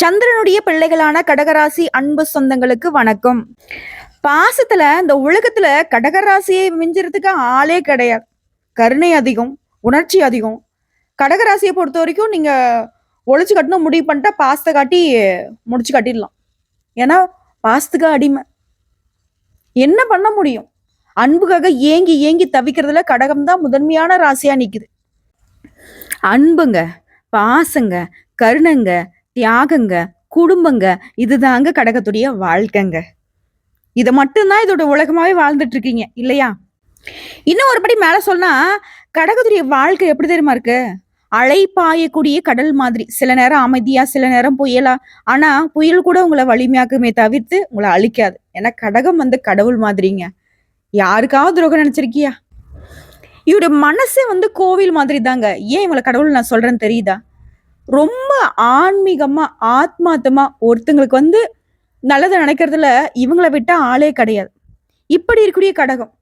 சந்திரனுடைய பிள்ளைகளான கடகராசி அன்பு சொந்தங்களுக்கு வணக்கம். பாசத்துல இந்த உலகத்துல கடகராசியை மிஞ்சுறதுக்கு ஆளே கிடையாது. கருணை அதிகம் உணர்ச்சி அதிகம். கடகராசியை பொறுத்த வரைக்கும் நீங்க ஒழிச்சு கட்டணும் முடிவு பண்ணிட்டா பாசத்தை காட்டி முடிச்சு கட்டிடலாம். ஏன்னா பாசத்துக்கு அடிமை. என்ன பண்ண முடியும்? அன்புக்காக ஏங்கி ஏங்கி தவிக்கிறதுல கடகம் தான் முதன்மையான ராசியா நிக்குது. அன்புங்க பாசங்க கருணங்க தியாகங்க குடும்பங்க இதுதாங்க கடகத்துடைய வாழ்க்கைங்க. இதை மட்டும்தான் இதோட உலகமாவே வாழ்ந்துட்டு இருக்கீங்க இல்லையா? இன்னும் ஒரு படி மேல சொன்னா கடகத்துடைய வாழ்க்கை எப்படி தெரியுமா இருக்கு? அலை பாயக்கூடிய கடல் மாதிரி. சில நேரம் அமைதியா சில நேரம் புயலா. ஆனா புயல் கூட உங்களை வலிமையாக்குமே தவிர்த்து உங்களை அழிக்காது. ஏன்னா கடகம் வந்து கடவுள் மாதிரிங்க. யாருக்காவது துரோகம் நினைச்சிருக்கியா? இவருடைய மனசே வந்து கோவில் மாதிரி தாங்க ஏன் இவங்களை கடவுள் நான் சொல்றேன்னு தெரியுதா? ரொம்ப ஆன்மீகமாக ஆத்மாத்தமாக ஒருத்தங்களுக்கு வந்து நல்லதை நினைக்கிறதுல இவங்கள விட்டால் ஆளே கிடையாது. இப்படி இருக்கக்கூடிய கடகம்.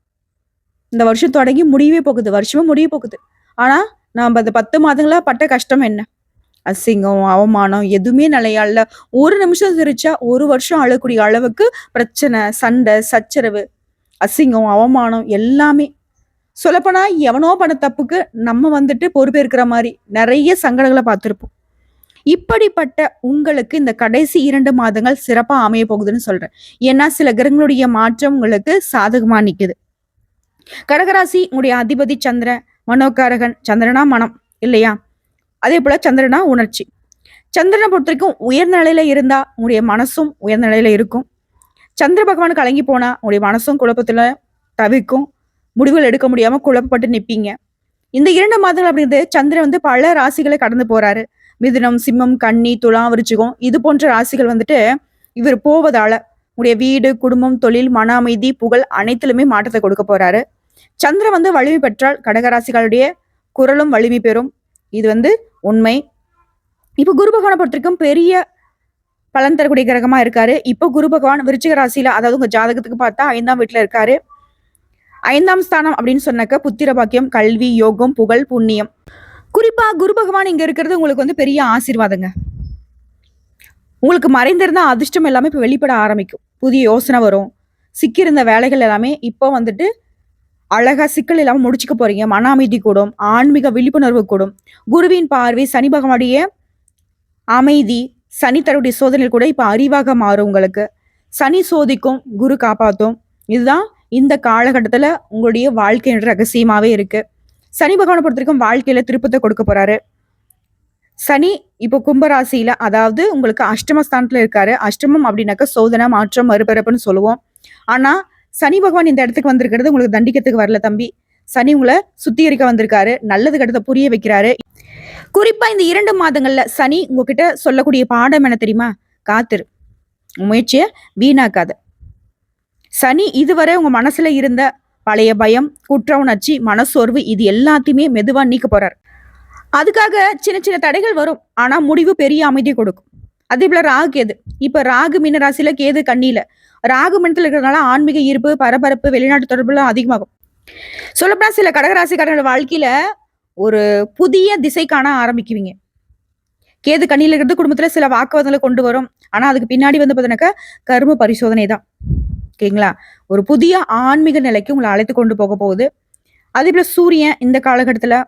இந்த வருஷம் தொடங்கி முடியவே போகுது. வருஷமும் முடிய போகுது. ஆனால் நாம் அந்த பத்து மாதங்களாக பட்ட கஷ்டம் என்ன? அசிங்கம் அவமானம் எதுவுமே நிலையால ஒரு நிமிஷம் சிரிச்சா ஒரு வருஷம் அழக்கூடிய அளவுக்கு பிரச்சனை சண்டை சச்சரவு அசிங்கம் அவமானம் எல்லாமே சொல்லப்போனா எவனோ பண்ண தப்புக்கு நம்ம வந்துட்டு பொறுப்பேற்கிற மாதிரி நிறைய சங்கடங்களை பார்த்துருப்போம். இப்படிப்பட்ட உங்களுக்கு இந்த கடைசி இரண்டு மாதங்கள் சிறப்பா அமைய போகுதுன்னு சொல்றேன். ஏன்னா சில கிரகங்களுடைய மாற்றம் உங்களுக்கு சாதகமா நிக்குது. கடகராசி உங்களுடைய அதிபதி சந்திரன் மனோகாரகன் சந்திரனா மனம் இல்லையா? அதே போல சந்திரனா உணர்ச்சி. சந்திரனை பொறுத்த வரைக்கும் உயர்ந்த நிலையில இருந்தா உங்களுடைய மனசும் உயர்ந்த நிலையில இருக்கும். சந்திர பகவான் கலங்கி போனா உங்களுடைய மனசும் குழப்பத்துல தவிக்கும். முடிவுகள் எடுக்க முடியாம குழப்பப்பட்டு நிற்பீங்க இந்த இரண்டு மாதங்கள் அப்படிங்கிறது சந்திரன் வந்து பல ராசிகளை கடந்து போறாரு. மிதுனம் சிம்மம் கன்னி துலாம் விருச்சிகம் இது போன்ற ராசிகள் வந்துட்டு இவர் போவதால உடைய வீடு குடும்பம் தொழில் மன அமைதி புகழ் அனைத்திலுமே மாற்றத்தை கொடுக்க போறாரு. சந்திரன் வந்து வலிமை பெற்றால் கடகராசிகளுடைய குரலும் வலிமை பெறும். இது வந்து உண்மை. இப்போ குரு பகவானை பொறுத்திருக்கும் பெரிய பலன் தரக்கூடிய கிரகமா இருக்காரு. இப்போ குரு பகவான் விருச்சிக ராசியில அதாவது உங்க ஜாதகத்துக்கு பார்த்தா ஐந்தாம் வீட்டுல இருக்காரு. ஐந்தாம் ஸ்தானம் அப்படின்னு சொன்னாக்க புத்திர பாக்கியம் கல்வி யோகம் புகழ் புண்ணியம். குறிப்பா குரு பகவான் இங்க இருக்கிறது உங்களுக்கு வந்து பெரிய ஆசீர்வாதங்க. உங்களுக்கு மறைந்திருந்த அதிர்ஷ்டம் எல்லாமே இப்போ வெளிப்பட ஆரம்பிக்கும். புதிய யோசனை வரும். சிக்கியிருந்த வேலைகள் எல்லாமே இப்போ வந்துட்டு அழகா சிக்கல் இல்லாமல் முடிச்சுக்க போறீங்க. மன அமைதி கூடும் ஆன்மீக விழிப்புணர்வு கூடும். குருவின் பார்வை சனி பகவானுடைய அமைதி சனி தருடைய சோதனையில் கூட இப்போ அறிவாக மாறும் உங்களுக்கு. சனி சோதிக்கும் குரு காப்பாற்றும் இதுதான் இந்த காலகட்டத்தில் உங்களுடைய வாழ்க்கையின் ரகசியமாகவே இருக்குது சனி பகவானை பொறுத்த வரைக்கும் வாழ்க்கையில் திருப்பத்தை கொடுக்க போகிறாரு சனி இப்போ கும்பராசியில அதாவது உங்களுக்கு அஷ்டமஸ்தானத்துல இருக்காரு. அஷ்டமம் அப்படின்னாக்க சோதனை மாற்றம் மறுபிறப்புன்னு சொல்லுவோம். ஆனா சனி பகவான் இந்த இடத்துக்கு வந்திருக்கிறது உங்களுக்கு தண்டிக்கிறதுக்கு வரல தம்பி. சனி உங்களை சுத்திகரிக்க வந்திருக்காரு. நல்லது கெட்டதை புரிய வைக்கிறாரு. குறிப்பா இந்த இரண்டு மாதங்கள்ல சனி உங்ககிட்ட சொல்லக்கூடிய பாடம் என்ன தெரியுமா? காத்திரு. முயற்சியை வீணாக்காத. சனி இதுவரை உங்க மனசுல இருந்த பழைய பயம் குற்ற உணர்ச்சி மனசோர்வு இது எல்லாத்தையுமே மெதுவா நீக்க போறார். அதுக்காக சின்ன சின்ன தடைகள் வரும். ஆனா முடிவு பெரிய அமைதி கொடுக்கும். அதே போல ராகு கேது இப்ப ராகு மீனராசியில கேது கண்ணியில ராகு மினத்துல இருக்கிறதுனால ஆன்மீக ஈர்ப்பு பரபரப்பு வெளிநாட்டு தொடர்புலாம் அதிகமாகும். சொல்லப்போனா சில கடகராசிக்காரங்களோட வாழ்க்கையில ஒரு புதிய திசை காண ஆரம்பிக்குவீங்க. கேது கண்ணியில இருக்கிறது குடும்பத்துல சில வாக்குவாதங்களை கொண்டு வரும். ஆனா அதுக்கு பின்னாடி வந்து பார்த்தீங்கன்னாக்கா கரும பரிசோதனை தான் ஓகேங்களா? ஒரு புதிய ஆன்மீக நிலைக்கு உங்களை அழைத்து கொண்டு போக போகுது. அதே போல சூரியன் இந்த காலகட்டத்தில்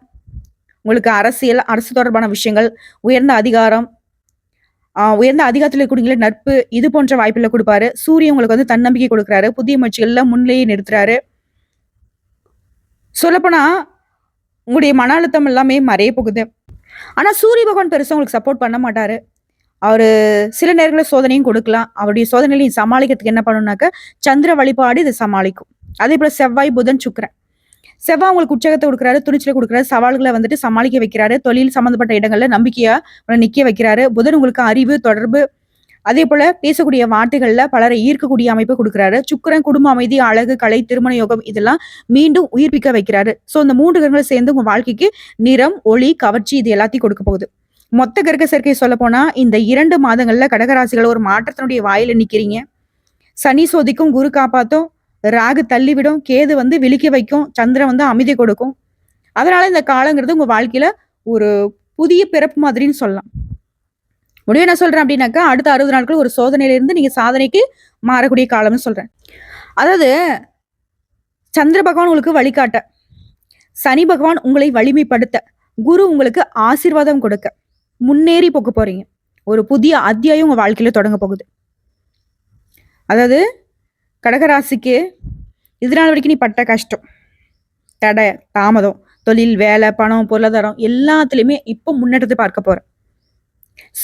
உங்களுக்கு அரசியல் அரசு தொடர்பான விஷயங்கள் உயர்ந்த அதிகாரம் உயர்ந்த அதிகாரத்தில் இருக்கக்கூடிய நட்பு இது போன்ற வாய்ப்புகளை கொடுப்பாரு. சூரியன் உங்களுக்கு வந்து தன்னம்பிக்கை கொடுக்குறாரு. புதிய முயற்சிகள்ல முன்னிலையை நிறுத்துறாரு. சொல்லப்போனா உங்களுடைய மன அழுத்தம் எல்லாமே மறைய போகுது. ஆனா சூரிய பகவான் பெருசா உங்களுக்கு சப்போர்ட் பண்ண மாட்டாரு. அவரு சில நேரங்களில் சோதனையும் கொடுக்கலாம். அவருடைய சோதனையிலையும் சமாளிக்கிறதுக்கு என்ன பண்ணணும்னாக்க சந்திர வழிபாடு இதை சமாளிக்கும். அதே போல் செவ்வாய் புதன் சுக்கரன். செவ்வாய் உங்களுக்கு உற்சாகத்தை கொடுக்குறாரு துணிச்சலை கொடுக்குறாரு சவால்களை வந்துட்டு சமாளிக்க வைக்கிறாரு தொழில் சம்மந்தப்பட்ட இடங்களில் நம்பிக்கையாக உங்களை நிற்க வைக்கிறாரு. புதன் உங்களுக்கு அறிவு தொடர்பு அதே போல பேசக்கூடிய வார்த்தைகள்ல பலரை ஈர்க்கக்கூடிய அமைப்பை கொடுக்குறாரு. சுக்கிரன் குடும்ப அமைதி அழகு கலை திருமண யோகம் இதெல்லாம் மீண்டும் உயிர்ப்பிக்க வைக்கிறாரு. ஸோ இந்த மூன்று கிரகங்கள் சேர்ந்து உங்க வாழ்க்கைக்கு நிறம் ஒளி கவர்ச்சி இது எல்லாத்தையும் கொடுக்க போகுது. மொத்த கிரக சேர்க்கை சொல்ல போனா இந்த இரண்டு மாதங்கள்ல கடகராசிகள் ஒரு மாற்றத்தினுடைய வாயில நிக்கிறீங்க. சனி சோதிக்கும் குரு காப்பாத்தும் ராகு தள்ளிவிடும் கேது வந்து விழிக்க வைக்கும் சந்திரன் வந்து அமைதி கொடுக்கும். அதனால இந்த காலங்கிறது உங்க வாழ்க்கையில ஒரு புதிய பிறப்பு மாதிரின்னு சொல்லலாம். முடிவு என்ன சொல்றேன் அப்படின்னாக்கா அடுத்த அறுபது நாட்கள் ஒரு சோதனையிலிருந்து நீங்க சாதனைக்கு மாறக்கூடிய காலம்னு சொல்றேன். அதாவது சந்திர பகவான் உங்களுக்கு வழிகாட்ட. சனி பகவான் உங்களை வலிமைப்படுத்த. குரு உங்களுக்கு ஆசீர்வாதம் கொடுக்க. முன்னேறி போக போறீங்க. ஒரு புதிய அத்தியாயம் உங்க வாழ்க்கையில தொடங்க போகுது. அதாவது கடகராசிக்கு இதனால் வரைக்கும் நீ பட்ட கஷ்டம். தடை தாமதம் தொழில் வேலை பணம் பொருளாதாரம் எல்லாத்துலேயுமே இப்போ முன்னேற்றத்தை பார்க்க போகிறேன்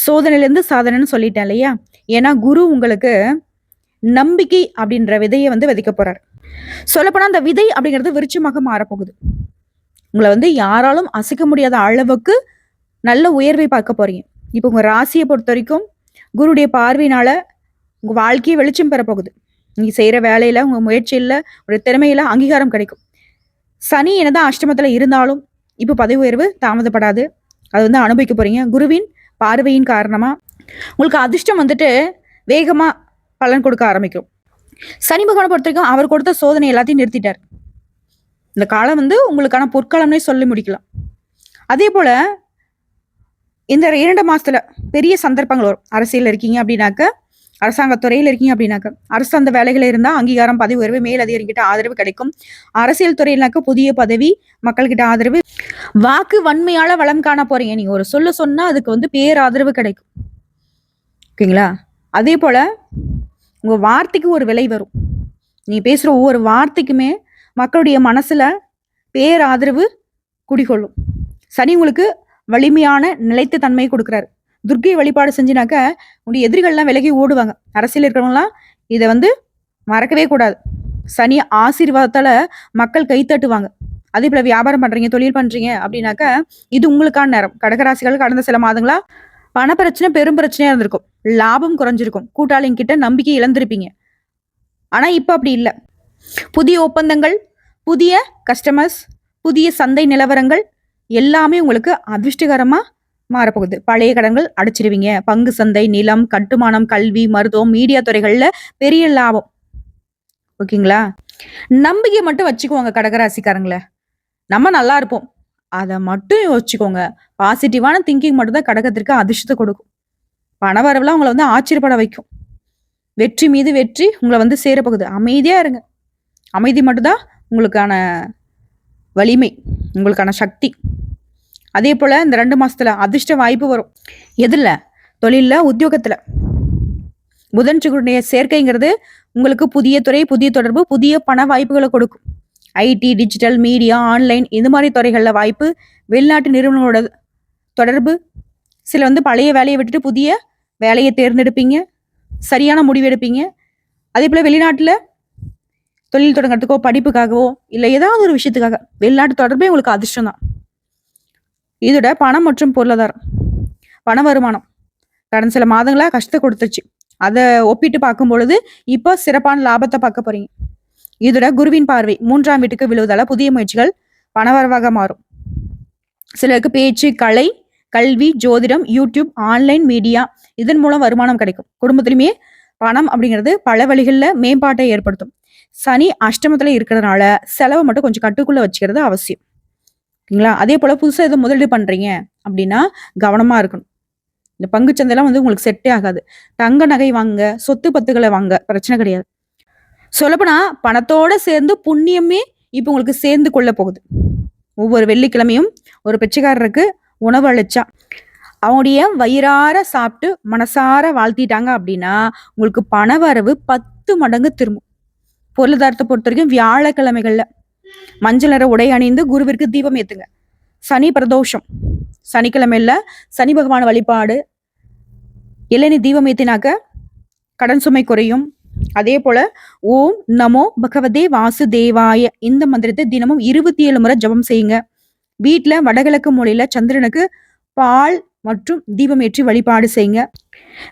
சோதனையிலேருந்து சாதனைன்னு சொல்லிட்டேன் இல்லையா? ஏன்னா குரு உங்களுக்கு நம்பிக்கை அப்படின்ற விதையை வந்து விதைக்க போறார். சொல்லப்போனால் அந்த விதை அப்படிங்கிறது விருச்சமாக மாறப்போகுது. உங்களை வந்து யாராலும் அசைக்க முடியாத அளவுக்கு நல்ல உயர்வை பார்க்க போறீங்க. இப்போ உங்கள் ராசியை பொறுத்த வரைக்கும் குருடைய பார்வையினால உங்கள் வாழ்க்கையை வெளிச்சம் பெற போகுது. செய்கிற வேலையில் உங்கள் முயற்சியில் முயற்சியில ஒரு திறமையில் அங்கீகாரம் கிடைக்கும். சனி என்னதான் அஷ்டமத்தில் இருந்தாலும் இப்போ பதவி உயர்வு தாமதப்படாது. அது வந்து அனுபவிக்க போறீங்க. குருவின் பார்வையின் காரணமாக உங்களுக்கு அதிர்ஷ்டம் வந்துட்டு வேகமாக பலன் கொடுக்க ஆரம்பிக்கும். சனி பகவானை பொறுத்த வரைக்கும் அவர் கொடுத்த சோதனை எல்லாத்தையும் நிறுத்திட்டார். இந்த காலம் வந்து உங்களுக்கான பொற்காலம்னே சொல்லி முடிக்கலாம். அதே போல இந்த இரண்டு மாசத்துல பெரிய சந்தர்ப்பங்கள் வரும். அரசியல் இருக்கீங்க அப்படின்னாக்க அரசாங்க துறையில் இருக்கீங்க அப்படின்னாக்க அரசு அந்த வேலைகள் இருந்தால் அங்கீகாரம் பதவி உயர்வு மேல் அதிகாரிகிட்ட ஆதரவு கிடைக்கும். அரசியல் துறையினாக்க புதிய பதவி மக்கள்கிட்ட ஆதரவு. வாக்கு வன்மையால வளம் காண போறீங்க. நீங்க ஒரு சொல்ல சொன்னா அதுக்கு வந்து பேர் ஆதரவு கிடைக்கும். ஓகேங்களா? அதே போல உங்க வார்த்தைக்கு ஒரு விலை வரும். நீ பேசுற ஒவ்வொரு வார்த்தைக்குமே மக்களுடைய மனசுல பேராதரவு குடிகொள்ளும். சனி உங்களுக்கு வலிமையான நிலைத்த தன்மையை கொடுக்குறாரு. துர்க்கை வழிபாடு செஞ்சினாக்க உங்களுடைய எதிரிகள்லாம் விலகி ஓடுவாங்க. அரசியல் இருக்கிறவங்களாம் இதை வந்து மறக்கவே கூடாது. சனி ஆசீர்வாதத்தால மக்கள் கைத்தட்டுவாங்க அதே போல வியாபாரம் பண்றீங்க தொழில் பண்றீங்க அப்படின்னாக்க இது உங்களுக்கான நேரம். கடகராசிகள் கடந்த சில மாதங்களா பண பிரச்சனை பெரும் பிரச்சனையா இருந்திருக்கும். லாபம் குறைஞ்சிருக்கும். கூட்டாளிங்க கிட்ட நம்பிக்கை இழந்திருப்பீங்க. ஆனா இப்ப அப்படி இல்லை. புதிய ஒப்பந்தங்கள் புதிய கஸ்டமர்ஸ் புதிய சந்தை நிலவரங்கள் எல்லாமே உங்களுக்கு அதிர்ஷ்டகரமாக மாறப்போகுது. பழைய கடன்கள் அடைச்சிருவீங்க. பங்கு சந்தை நிலம் கட்டுமானம் கல்வி மருத்துவம் மீடியா துறைகளில் பெரிய லாபம். ஓகேங்களா? நம்பிக்கை மட்டும் வச்சுக்குவாங்க கடகராசிக்காரங்கள. நம்ம நல்லா இருப்போம். அதை மட்டும் யோசிச்சுக்கோங்க. பாசிட்டிவான திங்கிங் மட்டும்தான் கடகத்திற்கு அதிர்ஷ்டத்தை கொடுக்கும். பணவரவுலாம் உங்களை வந்து ஆச்சரியப்பட வைக்கும். வெற்றி மீது வெற்றி உங்களை வந்து சேரப்போகுது. அமைதியாக இருங்க. அமைதி மட்டும்தான் உங்களுக்கான வலிமை உங்களுக்கான சக்தி. அதே போல் இந்த ரெண்டு மாதத்தில் அதிர்ஷ்ட வாய்ப்பு வரும். எதில்? தொழிலில் உத்தியோகத்தில். புதன் சுகருடைய சேர்க்கைங்கிறது உங்களுக்கு புதிய துறை புதிய தொடர்பு புதிய பண வாய்ப்புகளை கொடுக்கும். ஐடி டிஜிட்டல் மீடியா ஆன்லைன் இது மாதிரி துறைகளில் வாய்ப்பு வெளிநாட்டு நிறுவனங்களோட தொடர்பு. சில வந்து பழைய வேலையை விட்டுட்டு புதிய வேலையை தேர்ந்தெடுப்பீங்க. சரியான முடிவு எடுப்பீங்க. அதே போல் வெளிநாட்டில் தொழில் தொடங்குறதுக்கோ படிப்புக்காகவோ இல்லை ஏதாவது ஒரு விஷயத்துக்காக வெளிநாட்டு தொடர்பே உங்களுக்கு அதிர்ஷ்டம் தான் இதோட பணம் மற்றும் பொருளாதாரம். பண வருமானம். கடந்த சில மாதங்களாக கஷ்டத்தை கொடுத்துச்சு. அதை ஒப்பிட்டு பார்க்கும் பொழுது இப்போ சிறப்பான லாபத்தை பார்க்க போறீங்க. இதோட குருவின் பார்வை மூன்றாம் வீட்டுக்கு விழுவதால புதிய முயற்சிகள் பணவரவாக மாறும். சிலருக்கு பேச்சு கலை கல்வி ஜோதிடம் யூடியூப் ஆன்லைன் மீடியா இதன் மூலம் வருமானம் கிடைக்கும். குடும்பத்திலுமே பணம் அப்படிங்கிறது பல வழிகளில் மேம்பாட்டை ஏற்படுத்தும். சனி அஷ்டமத்தில் இருக்கிறதுனால செலவை மட்டும் கொஞ்சம் கட்டுக்குள்ளே வச்சுக்கிறது அவசியம். ஓகேங்களா? அதே போல் புதுசாக எதுவும் முதலீடு பண்ணுறீங்க அப்படின்னா கவனமாக இருக்கணும். இந்த பங்குச்சந்தைலாம் வந்து உங்களுக்கு செட்டே ஆகாது. தங்க நகை வாங்க சொத்து பத்துக்களை வாங்க பிரச்சனை கிடையாது. சொல்லப்போனா பணத்தோட சேர்ந்து புண்ணியமே இப்போ உங்களுக்கு சேர்ந்து கொள்ள போகுது. ஒவ்வொரு வெள்ளிக்கிழமையும் ஒரு பிச்சைக்காரருக்கு உணவு அளிச்சா அவங்களுடைய வயிறார சாப்பிட்டு மனசார வாழ்த்திட்டாங்க அப்படின்னா உங்களுக்கு பண வரவு பத்து மடங்கு திரும்பும். பொருளாதாரத்தை பொறுத்த வரைக்கும் வியாழக்கிழமைகளில் மஞ்சள் நிற உடை அணிந்து குருவிற்கு தீபம் ஏத்துங்க. சனி பிரதோஷம். சனிக்கிழமையில சனி பகவான் வழிபாடு. இளநி தீபம் ஏத்தினாக்க கடன் சுமை குறையும். அதே போல ஓம் நமோ பகவதே வாசுதேவாய. இந்த மந்திரத்தை தினமும் இருபத்தி ஏழு முறை ஜபம் செய்யுங்க. வீட்டுல வடகிழக்கு மூலையில சந்திரனுக்கு பால் மற்றும் தீபம் ஏற்றி வழிபாடு செய்யுங்க.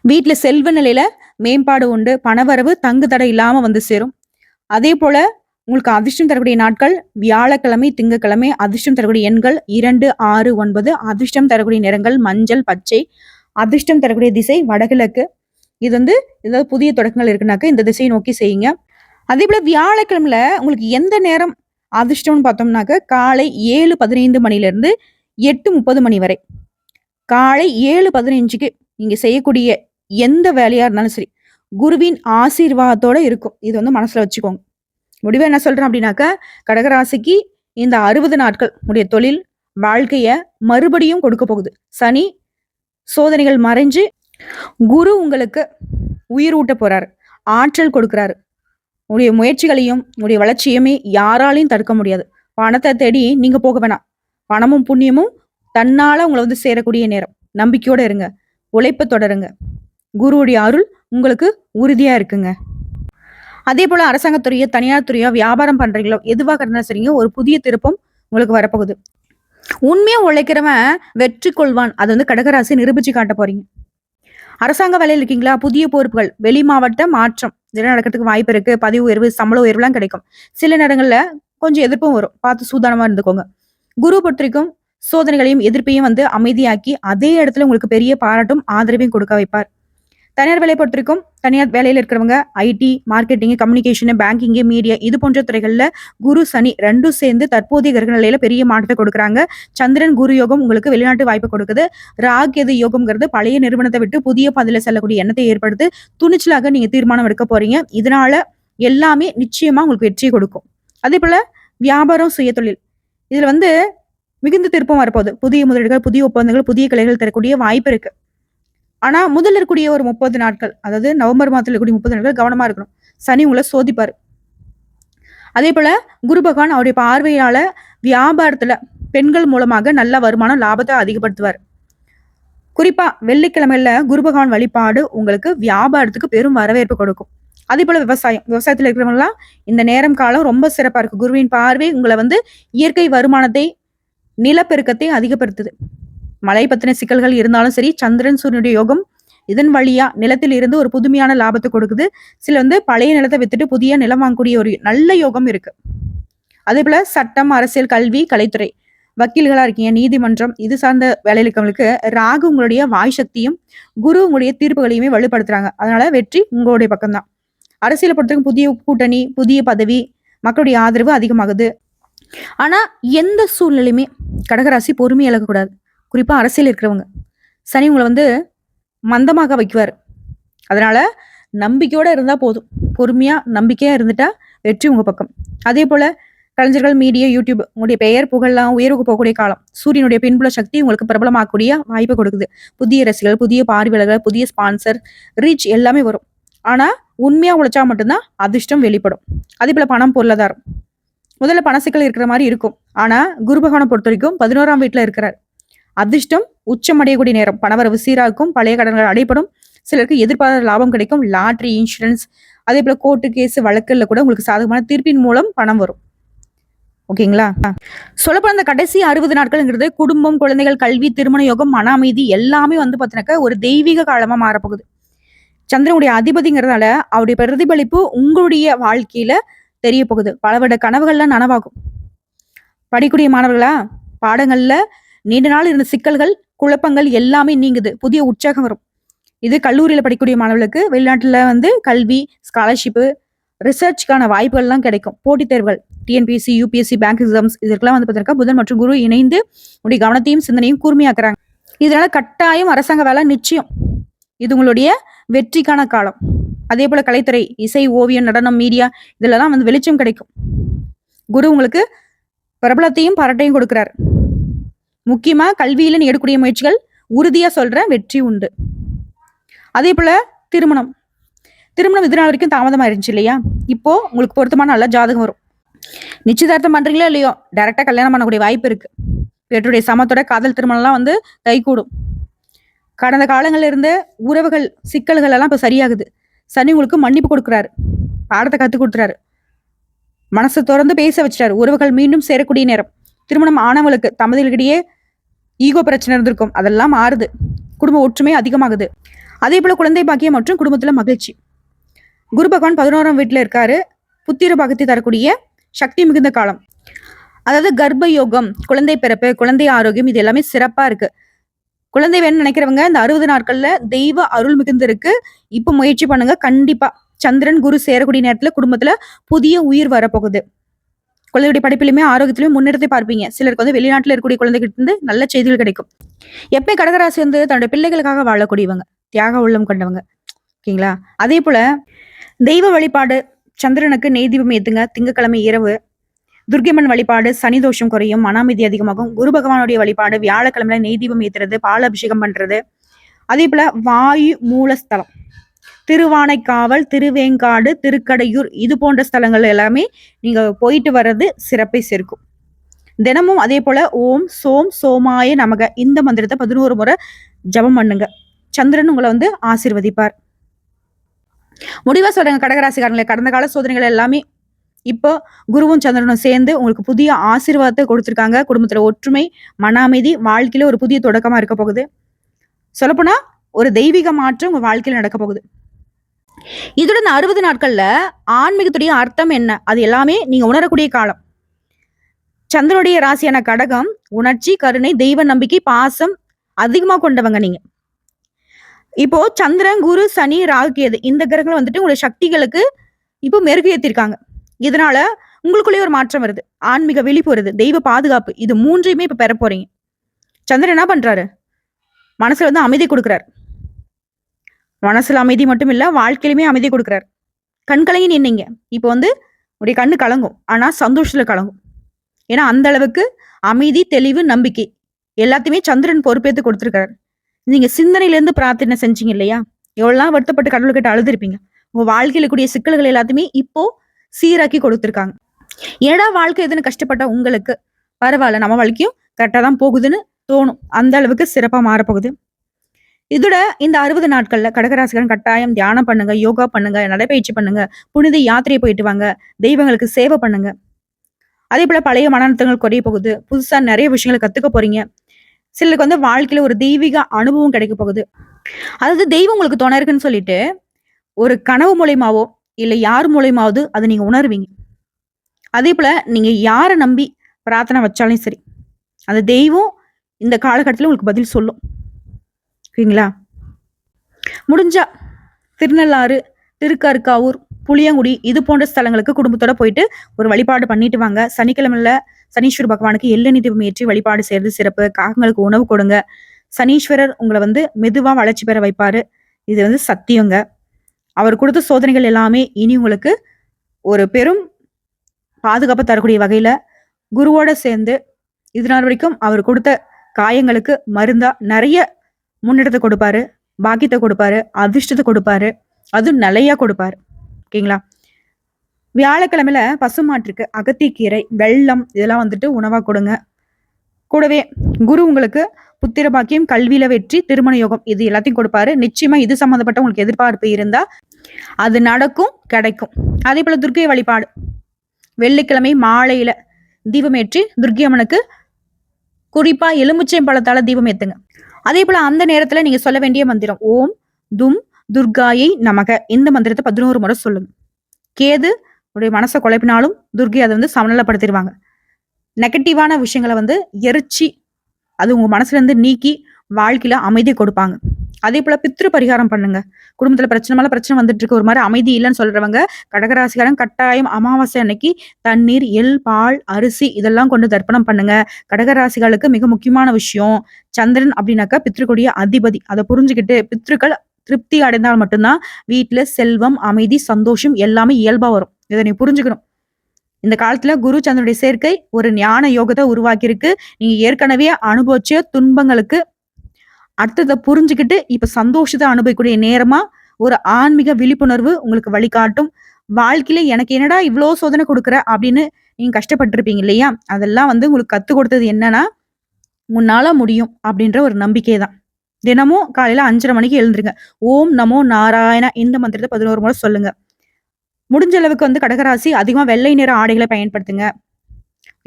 வீட்டுல செல்வ நிலையில மேம்பாடு உண்டு பணவரவு தங்கு தடை இல்லாம வந்து சேரும். அதே போல உங்களுக்கு அதிர்ஷ்டம் தரக்கூடிய நாட்கள் வியாழக்கிழமை திங்கக்கிழமை அதிர்ஷ்டம் தரக்கூடிய எண்கள் இரண்டு ஆறு ஒன்பது அதிர்ஷ்டம் தரக்கூடிய நிறங்கள் மஞ்சள் பச்சை அதிர்ஷ்டம் தரக்கூடிய திசை வடகிழக்கு. இது வந்து ஏதாவது புதிய தொடக்கங்கள் இருக்குனாக்க இந்த திசையை நோக்கி செய்யுங்க. அதே போல வியாழக்கிழமையில உங்களுக்கு எந்த நேரம் அதிர்ஷ்டம்னு பார்த்தோம்னாக்க காலை ஏழு பதினைந்து மணிலிருந்து எட்டு முப்பது மணி வரை. காலை ஏழு பதினஞ்சுக்கு நீங்கள் செய்யக்கூடிய எந்த வேலையாக இருந்தாலும் சரி குருவின் ஆசீர்வாதத்தோடு இருக்கும். இது வந்து மனசில் வச்சுக்கோங்க. முடிவு என்ன சொல்றேன் அப்படின்னாக்க கடகராசிக்கு இந்த அறுபது நாட்கள் உடைய தொழில் வாழ்க்கைய மறுபடியும் கொடுக்க போகுது. சனி சோதனைகள் மறைஞ்சு குரு உங்களுக்கு உயிர் ஊட்ட போறாரு. ஆற்றல் கொடுக்குறாரு. உடைய முயற்சிகளையும் உடைய வளர்ச்சியுமே யாராலையும் தடுக்க முடியாது. பணத்தை தேடி நீங்க போக வேணாம். பணமும் புண்ணியமும் தன்னால உங்களை வந்து சேரக்கூடிய நேரம். நம்பிக்கையோட இருங்க. உழைப்ப தொடருங்க. குருவுடைய அருள் உங்களுக்கு உறுதியா இருக்குங்க. அதே போல அரசாங்கத்துறையோ தனியார் துறையோ வியாபாரம் பண்றீங்களோ எதுவாக இருந்தாலும் சரிங்க ஒரு புதிய திருப்பம் உங்களுக்கு வரப்போகுது. உண்மையா உழைக்கிறவன் வெற்றி கொள்வான். அது வந்து கடகராசி நிரூபிச்சு காட்ட போறீங்க. அரசாங்க வேலையில் இருக்கீங்களா? புதிய பொறுப்புகள் வெளி மாவட்ட மாற்றம். இதெல்லாம் நடக்கிறதுக்கு வாய்ப்பு இருக்கு. பதிவு உயர்வு சம்பள உயர்வுலாம் கிடைக்கும். சில நேரங்களில் கொஞ்சம் எதிர்ப்பும் வரும். பார்த்து சூதானமா இருந்துக்கோங்க. குரு பொறுத்திருக்கும் சோதனைகளையும் எதிர்ப்பையும் வந்து அமைதியாக்கி அதே இடத்துல உங்களுக்கு பெரிய பாராட்டும் ஆதரவையும் கொடுக்க வைப்பார். தனியார் வேலையை பொறுத்திருக்கும் தனியார் வேலையில் இருக்கிறவங்க IT marketing communication banking media இது போன்ற துறைகளில் குரு சனி ரெண்டும் சேர்ந்து தற்போதைய கிரக நிலையில பெரிய மாற்றத்தை கொடுக்குறாங்க. சந்திரன் குரு யோகம் உங்களுக்கு வெளிநாட்டு வாய்ப்பு கொடுக்குது. ராகேது யோகம்ங்கிறது பழைய நிறுவனத்தை விட்டு புதிய பதில செல்லக்கூடிய எண்ணத்தை ஏற்படுத்து துணிச்சலாக நீங்க தீர்மானம் எடுக்க போறீங்க. இதனால எல்லாமே நிச்சயமா உங்களுக்கு வெற்றியை கொடுக்கும். அதே போல வியாபாரம் சுய தொழில் இதுல வந்து மிகுந்த திருப்பம் வரப்போகுது. புதிய முதலீடுகள் புதிய ஒப்பந்தங்கள் புதிய கிளைகள் தரக்கூடிய வாய்ப்பு இருக்கு. ஆனா முதல்ல இருக்கக்கூடிய ஒரு முப்பது நாட்கள் அதாவது நவம்பர் மாதத்துல இருக்கக்கூடிய முப்பது நாட்கள் கவனமா இருக்கணும். சனி உங்களை சோதிப்பாரு. அதே போல குரு பகவான் அவருடைய பார்வையால வியாபாரத்துல பெண்கள் மூலமாக நல்ல வருமானம் லாபத்தை அதிகப்படுத்துவார். குறிப்பா வெள்ளிக்கிழமையில குரு பகவான் வழிபாடு உங்களுக்கு வியாபாரத்துக்கு பெரும் வரவேற்பு கொடுக்கும். அதே போல விவசாயம் விவசாயத்துல இருக்கிறவங்களாம் இந்த நேரம் காலம் ரொம்ப சிறப்பா இருக்கு. குருவின் பார்வை உங்களை வந்து இயற்கை வருமானத்தை நிலப்பெருக்கத்தை அதிகப்படுத்துது. மழை பத்தின சிக்கல்கள் இருந்தாலும் சரி சந்திரன் சூரியனுடைய யோகம் இதன் வழியா நிலத்தில் இருந்து ஒரு புதுமையான லாபத்தை கொடுக்குது. சில வந்து பழைய நிலத்தை வித்துட்டு புதிய நிலம் வாங்கக்கூடிய ஒரு நல்ல யோகம் இருக்கு. அதே போல சட்டம் அரசியல் கல்வி கலைத்துறை. வக்கீல்களா இருக்கீங்க நீதிமன்றம் இது சார்ந்த வேலையில் இருக்கவங்களுக்கு ராகு உங்களுடைய வாய் சக்தியும் குரு உங்களுடைய தீர்ப்புகளையுமே வலுப்படுத்துறாங்க. அதனால வெற்றி உங்களுடைய பக்கம்தான். அரசியலை பொறுத்தவரைக்கும் புதிய கூட்டணி புதிய பதவி மக்களுடைய ஆதரவு அதிகமாகுது. ஆனா எந்த சூழ்நிலையுமே கடகராசி பொறுமை இழக்கக்கூடாது. குறிப்பாக அரசியல் இருக்கிறவங்க. சனி உங்களை வந்து மந்தமாக வைக்குவார். அதனால நம்பிக்கையோடு இருந்தால் போதும். பொறுமையாக நம்பிக்கையாக இருந்துட்டா வெற்றி உங்கள் பக்கம். அதே போல் கலைஞர்கள் மீடியா யூடியூப் உங்களுடைய பெயர் புகழெல்லாம் உயர்வுக்கு போகக்கூடிய காலம். சூரியனுடைய பின்புல சக்தி உங்களுக்கு பிரபலமாகக்கூடிய வாய்ப்பு கொடுக்குது. புதிய ரசிகர்கள் புதிய பார்வையாளர்கள் புதிய ஸ்பான்சர் ரீச் எல்லாமே வரும். ஆனால் உண்மையாக உழைச்சா மட்டும்தான் அதிர்ஷ்டம் வெளிப்படும். அதே போல் பணம் பொருளாதாரம். முதல்ல பண சிக்கல் இருக்கிற மாதிரி இருக்கும். ஆனால் குரு பகவானை பொறுத்த வரைக்கும் பதினோராம் வீட்டில் இருக்கிறார். அதிர்ஷ்டம் உச்சமடையக்கூடிய நேரம். பணவரவு சீராக்கும் பழைய கடன்கள் அடைப்படும் சிலருக்கு எதிர்பாராத லாபம் கிடைக்கும். லாட்ரி இன்சூரன்ஸ் அதே போல கோர்ட்டு கேஸ் வழக்குல கூட உங்களுக்கு சாதகமான தீர்ப்பின் மூலம் பணம் வரும். ஓகேங்களா? சொல்லப்போன அந்த கடைசி அறுபது நாட்கள்ங்கிறது குடும்பம் குழந்தைகள் கல்வி திருமண யோகம் மன அமைதி எல்லாமே வந்து பார்த்தீங்கன்னாக்கா ஒரு தெய்வீக காலமாக மாறப்போகுது. சந்திரனுடைய அதிபதிங்கிறதால அவருடைய பிரதிபலிப்பு உங்களுடைய வாழ்க்கையில தெரிய போகுது பலவிட கனவுகள்லாம் நனவாகும். படிக்கூடிய மாணவர்களா பாடங்கள்ல நீண்ட நாள் இருந்த சிக்கல்கள் குழப்பங்கள் எல்லாமே நீங்குது. புதிய உற்சாகம் வரும். இது கல்லூரியில படிக்கக்கூடிய மாணவர்களுக்கு வெளிநாட்டில் வந்து கல்வி ஸ்காலர்ஷிப்பு ரிசர்ச்சுக்கான வாய்ப்புகள்லாம் கிடைக்கும். போட்டித் தேர்வுகள் டிஎன்பிஎஸ்சி யூபிஎஸ்சி பேங்க் எக்ஸாம்ஸ் இதற்கெல்லாம் வந்து பார்த்தீங்கன்னா புதன் மற்றும் குரு இணைந்து உடைய கவனத்தையும் சிந்தனையும் கூர்மையாக்குறாங்க. இதனால கட்டாயம் அரசாங்க வேலை நிச்சயம். இது உங்களுடைய வெற்றிக்கான காலம். அதே போல கலைத்துறை இசை ஓவியம் நடனம் மீடியா இதுலலாம் வந்து வெளிச்சம் கிடைக்கும். குரு உங்களுக்கு பிரபலத்தையும் பாராட்டையும் கொடுக்குறாரு. முக்கியமாக கல்வியில் நீ எடுக்கக்கூடிய முயற்சிகள் உறுதியாக சொல்கிறேன் வெற்றி உண்டு. அதே போல் திருமணம். திருமணம் இது நாள் வரைக்கும் தாமதமாக இருந்துச்சு இல்லையா? இப்போ உங்களுக்கு பொருத்தமான நல்ல ஜாதகம் வரும். நிச்சயதார்த்தம் பண்ணுறீங்களா இல்லையோ? டைரெக்டாக கல்யாணம் பண்ணக்கூடிய வாய்ப்பு இருக்குது பெற்றோருடைய சமத்தோட காதல் திருமணம்லாம் வந்து கைகூடும். கடந்த காலங்களில் இருந்த உறவுகள் சிக்கல்கள் எல்லாம் இப்போ சரியாகுது. சனி உங்களுக்கு மன்னிப்பு கொடுக்குறாரு. பாடத்தை கற்றுக் கொடுத்துறாரு. மனசை திறந்து பேச வச்சிட்டாரு. உறவுகள் மீண்டும் சேரக்கூடிய நேரம். திருமணம் ஆனவங்களுக்கு தமதிகளிடையே ஈகோ பிரச்சனை இருந்திருக்கும். அதெல்லாம் மாறுது. குடும்ப ஒற்றுமை அதிகமாகுது. அதே போல குழந்தை பாக்கியம் மற்றும் குடும்பத்துல மகிழ்ச்சி. குரு பகவான் பதினோராம் வீட்டுல இருக்காரு. புத்திர பாகத்தை தரக்கூடிய சக்தி மிகுந்த காலம். அதாவது கர்ப்ப யோகம் குழந்தை பிறப்பு குழந்தை ஆரோக்கியம் இது எல்லாமே சிறப்பா இருக்கு. குழந்தை வேணும்னு நினைக்கிறவங்க இந்த அறுபது நாட்கள்ல தெய்வ அருள் மிகுந்து இருக்கு இப்ப முயற்சி பண்ணுங்க. கண்டிப்பா சந்திரன் குரு சேரக்கூடிய நேரத்துல குடும்பத்துல புதிய உயிர் வரப்போகுது. குழந்தையுடைய படிப்பிலுமே ஆரோக்கியத்திலுமே முன்னேற்றத்தை பார்ப்பீங்க. சிலருக்கு வந்து வெளிநாட்டில் இருக்கக்கூடிய குழந்தைகிட்ட இருந்து நல்ல செய்திகள் கிடைக்கும். எப்பயும் கடகராசி வந்து தன்னுடைய பிள்ளைகளுக்காக வாழக்கூடியவங்க. தியாக உள்ளம் கொண்டவங்க. ஓகேங்களா? அதே போல தெய்வ வழிபாடு சந்திரனுக்கு நெய் தீபம் ஏத்துங்க. திங்கக்கிழமை இரவு துர்கைமன் வழிபாடு சனி தோஷம் குறையும் மன அதிகமாகும். குரு பகவானுடைய வழிபாடு வியாழக்கிழமையில நெய் தீபம் ஏத்துறது பால் அபிஷேகம் பண்றது. அதே போல வாயு மூலஸ்தலம். திருவானைக்காவல் திருவேங்காடு திருக்கடையூர் இது போன்ற ஸ்தலங்கள் எல்லாமே நீங்க போயிட்டு வர்றது சிறப்பை சேர்க்கும். தினமும் அதே போல ஓம் சோம் சோமாய நமக. இந்த மந்திரத்தை பதினோரு முறை ஜபம் பண்ணுங்க. சந்திரன் உங்களை வந்து ஆசிர்வதிப்பார். முடிவா சொல்றாங்க கடகராசிக்காரங்களே. கடந்த கால சோதனைகள் எல்லாமே இப்போ குருவும் சந்திரனும் சேர்ந்து உங்களுக்கு புதிய ஆசீர்வாதத்தை கொடுத்துருக்காங்க. குடும்பத்துல ஒற்றுமை மன அமைதி வாழ்க்கையில ஒரு புதிய தொடக்கமா இருக்க போகுது. சொல்லப்போனா ஒரு தெய்வீக மாற்றம் உங்க வாழ்க்கையில நடக்க போகுது. இதோட இந்த அறுபது நாட்கள்ல ஆன்மீகத்துடைய அர்த்தம் என்ன? அது எல்லாமே நீங்க உணரக்கூடிய காலம். சந்திரனுடைய ராசியான கடகம் உணர்ச்சி கருணை தெய்வ நம்பிக்கை பாசம் அதிகமா கொண்டவங்க நீங்க. இப்போ சந்திரன் குரு சனி ராகுக்கியது இந்த கிரகங்கள் வந்துட்டு உங்களுடைய சக்திகளுக்கு இப்போ மெருகு ஏற்றிருக்காங்க இதனால உங்களுக்குள்ளேயே ஒரு மாற்றம் வருது. ஆன்மீக விழிப்பு வருது. தெய்வ பாதுகாப்பு இது மூன்றையுமே இப்ப பெற போறீங்க சந்திரன் என்ன பண்றாரு? மனசுல வந்து அமைதி கொடுக்குறாரு. மனசுல அமைதி மட்டும் இல்ல வாழ்க்கையிலுமே அமைதி கொடுக்குறாரு. கண்களையும் நின்னீங்க. இப்போ வந்து உடைய கண்ணு கலங்கும். ஆனா சந்தோஷத்துல கலங்கும். ஏன்னா அந்த அளவுக்கு அமைதி தெளிவு நம்பிக்கை எல்லாத்தையுமே சந்திரன் பொறுப்பேற்று கொடுத்துருக்காரு. நீங்க சிந்தனையிலேருந்து பிரார்த்தனை செஞ்சீங்க இல்லையா? எவ்வளோலாம் வருத்தப்பட்டு கடவுள்கிட்ட அழுதுருப்பீங்க. உங்க வாழ்க்கையில கூடிய சிக்கல்கள் எல்லாத்தையுமே இப்போ சீராக்கி கொடுத்துருக்காங்க. ஏடா வாழ்க்கை எதுன்னு கஷ்டப்பட்ட உங்களுக்கு? பரவாயில்ல நம்ம வாழ்க்கையும் கரெக்டாக தான் போகுதுன்னு தோணும். அந்த அளவுக்கு சிறப்பாக மாறப்போகுது. இதோட இந்த அறுபது நாட்கள்ல கடகராசிகரன் கட்டாயம் தியானம் பண்ணுங்க யோகா பண்ணுங்க நடைபயிற்சி பண்ணுங்க புனித யாத்திரையை போயிட்டு வாங்க தெய்வங்களுக்கு சேவை பண்ணுங்க. அதே போல பழைய மனநலத்தங்கள் குறைய போகுது. புதுசா நிறைய விஷயங்களை கத்துக்க போறீங்க. சிலருக்கு வந்து வாழ்க்கையில ஒரு தெய்வீக அனுபவம் கிடைக்க போகுது. அதாவது தெய்வம் உங்களுக்கு துணை இருக்குன்னு சொல்லிட்டு ஒரு கனவு மூலயமாவோ இல்லை யார் மூலயமாவது அதை நீங்க உணர்வீங்க. அதே போல நீங்க யாரை நம்பி பிரார்த்தனை வச்சாலும் சரி அந்த தெய்வம் இந்த காலகட்டத்தில் உங்களுக்கு பதில் சொல்லும். ஓகேங்களா முடிஞ்சா திருநள்ளாறு திருக்கருக்காவூர் புளியங்குடி இது போன்ற ஸ்தலங்களுக்கு குடும்பத்தோட போயிட்டு ஒரு வழிபாடு பண்ணிட்டு வாங்க. சனிக்கிழமையில சனீஸ்வர பகவானுக்கு எள்ளெண்ணி தீபம் ஏற்றி வழிபாடு செய்யறது சிறப்பு. காகங்களுக்கு உணவு கொடுங்க. சனீஸ்வரர் உங்களை வந்து மெதுவா வளர்ச்சி பெற வைப்பாரு. இது வந்து சத்தியங்க. அவர் கொடுத்த சோதனைகள் எல்லாமே இனி உங்களுக்கு ஒரு பெரும் பாதுகாப்பு தரக்கூடிய வகையில குருவோட சேர்ந்து இது நாள் வரைக்கும் அவர் கொடுத்த காயங்களுக்கு மருந்தா நிறைய முன்னெடுத்து கொடுப்பாரு பாக்கியத்தை கொடுப்பாரு அதிர்ஷ்டத்தை கொடுப்பாரு அதுவும் நிலையா கொடுப்பாரு. ஓகேங்களா? வியாழக்கிழமையில பசுமாட்டுக்கு அகத்திக்கீரை வெள்ளம் இதெல்லாம் வந்துட்டு உணவா கொடுங்க. கூடவே குரு உங்களுக்கு புத்திர பாக்கியம் கல்வியில வெற்றி திருமண யோகம் இது எல்லாத்தையும் கொடுப்பாரு. நிச்சயமா இது சம்மந்தப்பட்ட உங்களுக்கு எதிர்பார்ப்பு இருந்தா அது நடக்கும் கிடைக்கும். அதே போல துர்க்கை வழிபாடு. வெள்ளிக்கிழமை மாலையில தீபமேற்றி துர்க்கை அம்மனுக்கு குறிப்பா எலுமிச்சை பழத்தால தீபம் ஏத்துங்க. அதே போல அந்த நேரத்துல நீங்க சொல்ல வேண்டிய மந்திரம் ஓம் தும் துர்காயை நமக. இந்த மந்திரத்தை பதினோரு முறை சொல்லுங்க. கேது உடைய மனசை குழப்பினாலும் துர்கை அதை வந்து சமநிலைப்படுத்திடுவாங்க. நெகட்டிவான விஷயங்களை வந்து எரிச்சி அது உங்க மனசுல இருந்து நீக்கி வாழ்க்கையில அமைதி கொடுப்பாங்க. அதே போல பித்ரு பரிகாரம் பண்ணுங்க. குடும்பத்துல பிரச்சனை மேல பிரச்சனை வந்துட்டு இருக்கு. ஒரு மாதிரி அமைதி இல்லைன்னு சொல்றவங்க கடகராசிகாரன் கட்டாயம் அமாவாசை அன்னைக்கு தண்ணீர் எள் பால் அரிசி இதெல்லாம் கொண்டு தர்ப்பணம் பண்ணுங்க. கடகராசிகளுக்கு மிக முக்கியமான விஷயம் சந்திரன் அப்படின்னாக்கா பித்ருக்குடைய அதிபதி. அதை புரிஞ்சுக்கிட்டு பித்ருக்கள் திருப்தி அடைந்தால் மட்டும்தான் வீட்டுல செல்வம் அமைதி சந்தோஷம் எல்லாமே இயல்பா வரும். இதை நீ புரிஞ்சுக்கணும். இந்த காலத்துல குரு சந்திரனுடைய சேர்க்கை ஒரு ஞான யோகத்தை உருவாக்கியிருக்கு. நீங்க ஏற்கனவே அனுபவிச்ச துன்பங்களுக்கு அடுத்ததை புரிஞ்சுக்கிட்டு இப்ப சந்தோஷத்தை அனுபவிக்கக்கூடிய நேரமா ஒரு ஆன்மீக விழிப்புணர்வு உங்களுக்கு வழிகாட்டும். வாழ்க்கையில எனக்கு என்னடா இவ்வளோ சோதனை கொடுக்குற அப்படின்னு நீங்க கஷ்டப்பட்டிருப்பீங்க இல்லையா? அதெல்லாம் வந்து உங்களுக்கு கத்து கொடுத்தது என்னன்னா உன்னால முடியும் அப்படின்ற ஒரு நம்பிக்கை தான் தினமும் காலையில அஞ்சரை மணிக்கு எழுந்துருங்க. ஓம் நமோ நாராயண இந்த மந்திரத்தை பதினோரு முறை சொல்லுங்க. முடிஞ்ச அளவுக்கு வந்து கடகராசி அதிகமா வெள்ளை நிற ஆடைகளை பயன்படுத்துங்க.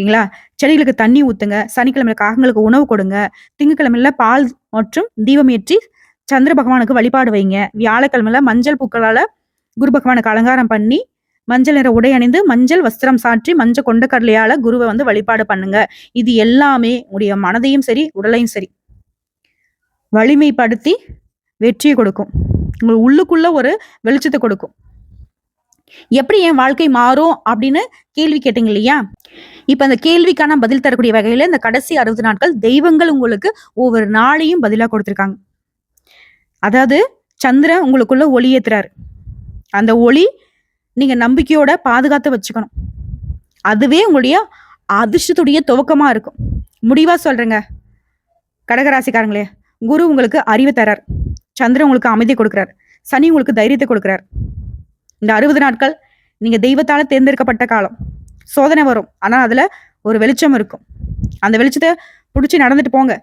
ஓகேங்களா செடிகளுக்கு தண்ணி ஊத்துங்க. சனிக்கிழமையில காகங்களுக்கு உணவு கொடுங்க. திங்கக்கிழமையில பால் மற்றும் தீபம் ஏற்றி சந்திர பகவானுக்கு வழிபாடு வைங்க. வியாழக்கிழமையில மஞ்சள் பூக்களால குரு பகவானுக்கு அலங்காரம் பண்ணி மஞ்சள் நிற உடை அணிந்து மஞ்சள் வஸ்திரம் சாற்றி மஞ்சள் கொண்ட கடலையால குருவை வந்து வழிபாடு பண்ணுங்க. இது எல்லாமே உடைய மனதையும் சரி உடலையும் சரி வலிமைப்படுத்தி வெற்றியை கொடுக்கும். உங்களுக்கு உள்ளுக்குள்ள ஒரு வெளிச்சத்தை கொடுக்கும். எப்படி என் வாழ்க்கை மாறும் அப்படின்னு கேள்வி கேட்டீங்க இல்லையா? இப்ப அந்த கேள்விக்கான பதில் தரக்கூடிய வகையில இந்த கடைசி அறுபது நாட்கள் தெய்வங்கள் உங்களுக்கு ஒவ்வொரு நாளையும் பதிலா கொடுத்துருக்காங்க. அதாவது சந்திரன் உங்களுக்குள்ள ஒளி ஏத்துறாரு. அந்த ஒளி நீங்க நம்பிக்கையோட பாதுகாத்து வச்சுக்கணும். அதுவே உங்களுடைய அதிர்ஷ்டத்துடைய துவக்கமா இருக்கும். முடிவா சொல்றேங்க. கடகராசிக்காரங்களே குரு உங்களுக்கு அறிவு தரார். சந்திரன் உங்களுக்கு அமைதி கொடுக்கிறார். சனி உங்களுக்கு தைரியத்தை கொடுக்கிறார். இந்த அறுபது நாட்கள் நீங்க தெய்வத்தால தேர்ந்தெடுக்கப்பட்ட காலம். சோதனை வரும். ஆனால் அதில் ஒரு வெளிச்சம் இருக்கும். அந்த வெளிச்சத்தை பிடிச்சி நடந்துட்டு போங்க.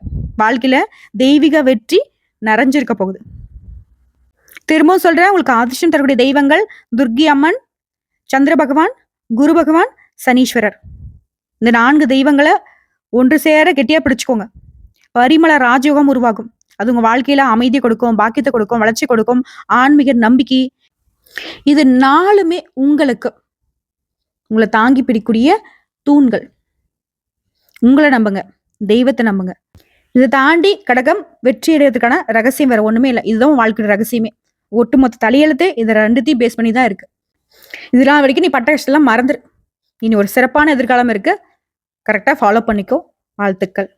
வாழ்க்கையில் தெய்வீக வெற்றி நிறைஞ்சிருக்க போகுது. திரும்பவும் சொல்கிறேன் உங்களுக்கு அதிர்ஷ்டம் தரக்கூடிய தெய்வங்கள் துர்கி அம்மன் சந்திர பகவான் குரு பகவான் சனீஸ்வரர். இந்த நான்கு தெய்வங்களை ஒன்று சேர கெட்டியாக பிடிச்சிக்கோங்க. பரிமள ராஜயோகம் உருவாகும். அது உங்கள் வாழ்க்கையில் அமைதி கொடுக்கும் பாக்கியத்தை கொடுக்கும் வளர்ச்சி கொடுக்கும் ஆன்மீக நம்பிக்கை. இது நாலுமே உங்களுக்கு உங்களை தாங்கி பிடிக்கூடிய தூண்கள். உங்களை நம்புங்க. தெய்வத்தை நம்புங்க. இதை தாண்டி கடகம் வெற்றி அடைகிறதுக்கான ரகசியம் வேற ஒண்ணுமே இல்லை. இதுதான் வாழ்க்கையோட ரகசியமே. ஒட்டுமொத்த தலையெழுத்து இதை ரெண்டுத்தையும் பேஸ் பண்ணி தான் இருக்கு. இதெல்லாம் வரைக்கும் நீ பட்ட கஷ்டம்லாம் மறந்துரு. இனி ஒரு சிறப்பான எதிர்காலம் இருக்கு. கரெக்டாக ஃபாலோ பண்ணிக்கோ. வாழ்த்துக்கள்.